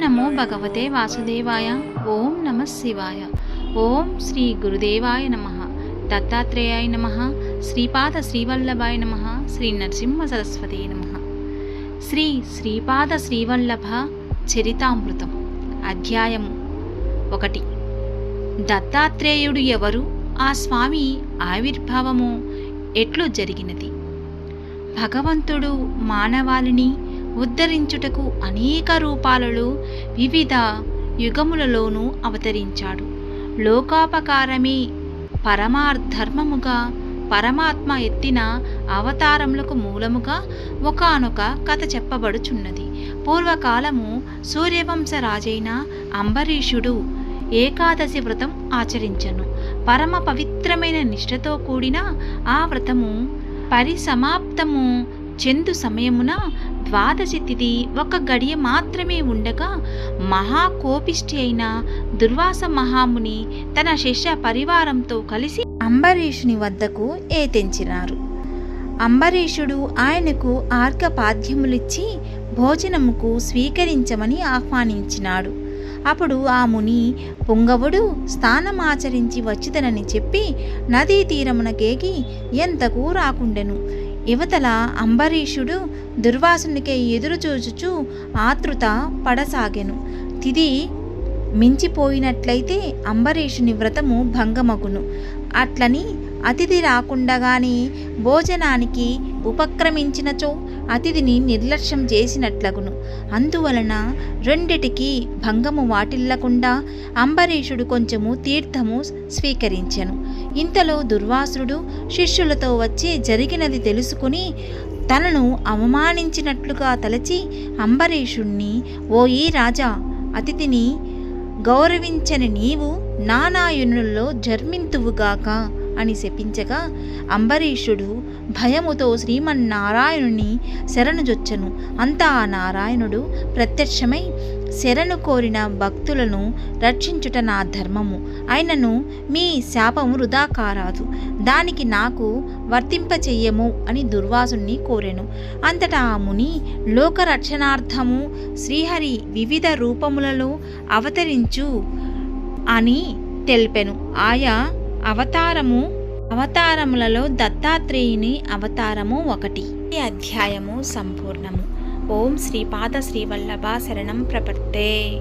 నమో భగవతే వాసుదేవాయ ఓం నమ శివాయ ఓం శ్రీ గురుదేవాయ నమ దత్తాత్రేయాయ నమ శ్రీపాద శ్రీవల్లభాయ నమ శ్రీ నరసింహ సరస్వతి నమ. శ్రీ శ్రీపాద శ్రీవల్లభ చరితామృతం అధ్యాయము ఒకటి. దత్తాత్రేయుడు ఎవరు? ఆ స్వామి ఆవిర్భావము ఎట్లు జరిగినది? భగవంతుడు మానవాళిని ఉద్ధరించుటకు అనేక రూపాలలో వివిధ యుగములలోనూ అవతరించాడు. లోకాపకారమే పరమాధర్మముగా పరమాత్మ ఎత్తిన అవతారములకు మూలముగా ఒకానొక కథ చెప్పబడుచున్నది. పూర్వకాలము సూర్యవంశ రాజైన అంబరీషుడు ఏకాదశి వ్రతం ఆచరించను. పరమ పవిత్రమైన నిష్ఠతో కూడిన ఆ వ్రతము పరిసమాప్తము చెందు సమయమున ద్వాదశి తిథి ఒక గడియ మాత్రమే ఉండగా మహాకోపిష్టి అయిన దుర్వాస మహాముని తన శిష్య పరివారంతో కలిసి అంబరీషుని వద్దకు ఏతెంచినారు. అంబరీషుడు ఆయనకు ఆర్ఘపాద్యములిచ్చి భోజనముకు స్వీకరించమని ఆహ్వానించినాడు. అప్పుడు ఆ ముని పుంగవుడు స్థానమాచరించి వచ్చిదనని చెప్పి నదీ తీరమునకేగి ఎంతకు రాకుండెను? యువతల అంబరీషుడు దుర్వాసునికే ఎదురు చూచుచూ ఆతృత పడసాగెను. తిది మించిపోయినట్లయితే అంబరీషుని వ్రతము భంగమగును. అట్లని అతిథి రాకుండగానే భోజనానికి ఉపక్రమించినచో అతిథిని నిర్లక్ష్యం చేసినట్లగును. అందువలన రెండిటికి భంగము వాటిల్లకుండా అంబరీషుడు కొంచెము తీర్థము స్వీకరించెను. ఇంతలో దుర్వాసుడు శిష్యులతో వచ్చి జరిగినది తెలుసుకుని తనను అవమానించినట్లుగా తలచి అంబరీషుణ్ణి ఓ ఈ రాజా అతిథిని గౌరవించని నీవు నానాయునుల్లో జన్మింతువుగాక అని శపించగా అంబరీషుడు భయముతో శ్రీమన్నారాయణుని శరణుజొచ్చను. అంతా ఆ నారాయణుడు ప్రత్యక్షమై శరణు కోరిన భక్తులను రక్షించుట నా ధర్మము. అయినను మీ శాపము వృధా కారాదు. దానికి నాకు వర్తింపచెయ్యము అని దుర్వాసుని కోరెను. అంతటా ఆ ముని లోకరక్షణార్థము శ్రీహరి వివిధ రూపములలో అవతరించు అని తెలిపెను. ఆయా అవతారము అవతారములలో దత్తాత్రేయుని అవతారము ఒకటి. ఈ అధ్యాయము సంపూర్ణము. ఓం శ్రీపాద శ్రీవల్లభ శరణం ప్రపత్తే.